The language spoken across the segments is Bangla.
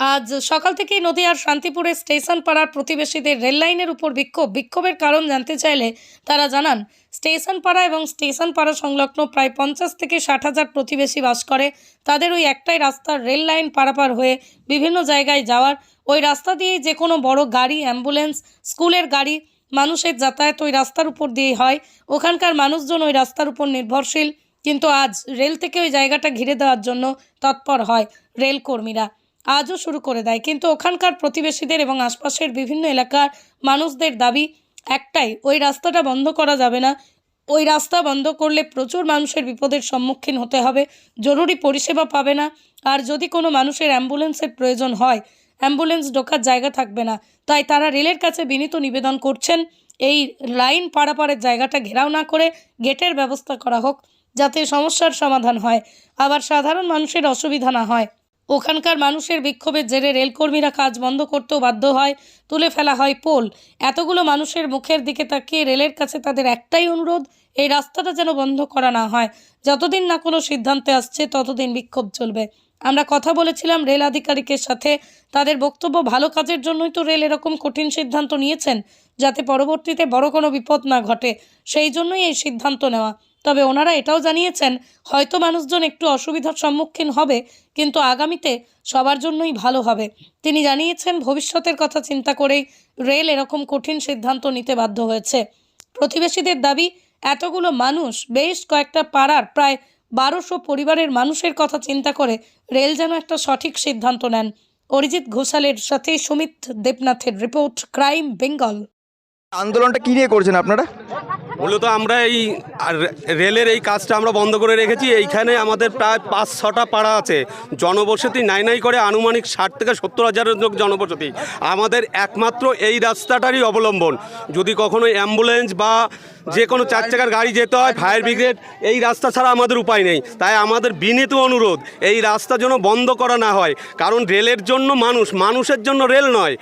আজ সকাল থেকেই নদিয়ার শান্তিপুরে স্টেশন পাড়ার প্রতিবেশীদের রেললাইনের উপর বিক্ষোভ। বিক্ষোভের কারণ জানতে চাইলে তারা জানান, স্টেশন পাড়া এবং স্টেশন পাড়া সংলগ্ন প্রায় পঞ্চাশ থেকে ষাট হাজার প্রতিবেশী বাস করে। তাদের ওই একটাই রাস্তার রেল লাইন পারাপার হয়ে বিভিন্ন জায়গায় যাওয়ার। ওই রাস্তা দিয়েই যে কোনো বড় গাড়ি, অ্যাম্বুলেন্স, স্কুলের গাড়ি মানুষের যাতায়াত ওই রাস্তার উপর দিয়েই হয়। ওখানকার মানুষজন ওই রাস্তার উপর নির্ভরশীল। কিন্তু আজ রেল থেকে ওই জায়গাটা ঘিরে দেওয়ার জন্য তৎপর হয় রেল কর্মীরা আজও শুরু করে দেয়। কিন্তু ওখানকার প্রতিবেশীদের এবং আশপাশের বিভিন্ন এলাকার মানুষদের দাবি একটাই, ওই রাস্তাটা বন্ধ করা যাবে না। ওই রাস্তা বন্ধ করলে প্রচুর মানুষের বিপদের সম্মুখীন হতে হবে। জরুরি পরিষেবা পাবে না। আর যদি কোনো মানুষের অ্যাম্বুলেন্সের প্রয়োজন হয়, অ্যাম্বুলেন্স ঢোকার জায়গা থাকবে না। তাই তারা রেলের কাছে বিনীত নিবেদন করছেন, এই লাইন পারাপারের জায়গাটা ঘেরাও না করে গেটের ব্যবস্থা করা হোক, যাতে সমস্যার সমাধান হয়। আবার সাধারণ মানুষের অসুবিধা না হয়। ওখানকার মানুষের বিক্ষোভের জেরে রেলকর্মীরা কাজ বন্ধ করতেও বাধ্য হয়, তুলে ফেলা হয় পোল। এতগুলো মানুষের মুখের দিকে তাকিয়ে রেলের কাছে তাদের একটাই অনুরোধ, এই রাস্তাটা যেন বন্ধ করা না হয়। যতদিন না কোনো সিদ্ধান্তে আসছে, ততদিন বিক্ষোভ চলবে। আমরা কথা বলেছিলাম রেল আধিকারিকের সাথে, তাদের বক্তব্য ভালো কাজের জন্যই তো রেল এরকম কঠিন সিদ্ধান্ত নিয়েছেন, যাতে পরবর্তীতে বড় কোনো বিপদ না ঘটে। সেই জন্যই এই সিদ্ধান্ত নেওয়া। তবে ওনারা এটাও জানিয়েছেন, হয়তো মানুষজন একটু অসুবিধার সম্মুখীন হবে, কিন্তু আগামীতে সবার জন্যই ভালো হবে। তিনি জানিয়েছেন, ভবিষ্যতের কথা চিন্তা করেই রেল এরকম কঠিন সিদ্ধান্ত নিতে বাধ্য হয়েছে। প্রতিবেশীদের দাবি, এতগুলো মানুষ বেশ কয়েকটা পাড়ার প্রায় বারোশো পরিবারের মানুষের কথা চিন্তা করে রেল যেন একটা সঠিক সিদ্ধান্ত নেন। অরিজিৎ ঘোষালের সাথে সুমিত দেবনাথের রিপোর্ট ক্রাইম বেঙ্গল। আন্দোলনটা কি নিয়ে করছেন আপনারা? মূলত আমরা এই রেলের এই কাজটা আমরা বন্ধ করে রেখেছি। এইখানে আমাদের প্রায় পাঁচ, ছটা পাড়া আছে। জনবসতি নাই নাই করে আনুমানিক ষাট থেকে সত্তর হাজারের লোক জনবসতি। আমাদের একমাত্র এই রাস্তাটারই অবলম্বন। যদি কখনো অ্যাম্বুলেন্স বা যে কোনো চার চাকার গাড়ি যেতে হয়, ফায়ার ব্রিগেড, এই রাস্তা ছাড়া আমাদের উপায় নেই। তাই আমাদের বিনীত অনুরোধ, এই রাস্তা যেন বন্ধ করা না হয়। কারণ রেলের জন্য মানুষ, মানুষের জন্য রেল নয়।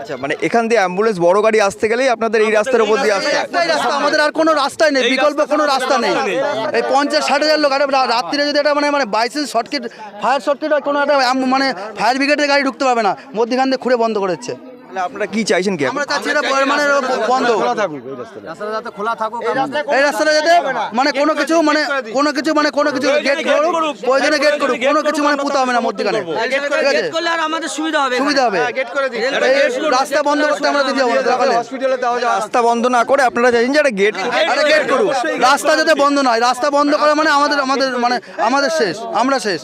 আচ্ছা মানে এখান দিয়ে অ্যাম্বুলেন্স বড় গাড়ি আসতে গেলেই আপনাদের এই রাস্তার উপর দিয়ে আসতে একটাই রাস্তা আমাদের আর কোনো রাস্তাই নেই বিকল্প কোনো রাস্তা নেই। এই পঞ্চাশ ষাট হাজার লোক আরে রাত্রিরে যদি একটা মানে মানে বাইসেন্স শর্টকিট ফায়ার শর্টকিট কোনো একটা মানে ফায়ার ব্রিগেডের গাড়ি ঢুকতে পারবে না মধ্যখান দিয়ে খুঁড়ে বন্ধ করেছে দিচ্ছে। তাহলে আপনারা কি চাইছেন কি? আমরা চাচ্ছি এটা মানে বন্ধ। এই রাস্তাটা। যাতে মানে কোনো কিছু মানে কোনো কিছু মানে কোনো কিছু গেট করুক প্রয়োজনে গেট করুক কোনো কিছু মানে পুঁতা হবে না মধ্যখানে। ঠিক আছে? করলে আর আমাদের সুবিধা হবে। সুবিধা হবে। এই রাস্তা বন্ধ করতে আমরা দিতে যাব না দরকার নেই। রাস্তা বন্ধ না করে আপনারা চাইছেন যে একটা গেট আরে গেট করুক। রাস্তা যাতে বন্ধ নয় রাস্তা বন্ধ করা মানে আমাদের আমাদের মানে আমাদের শেষ। আমরা শেষ।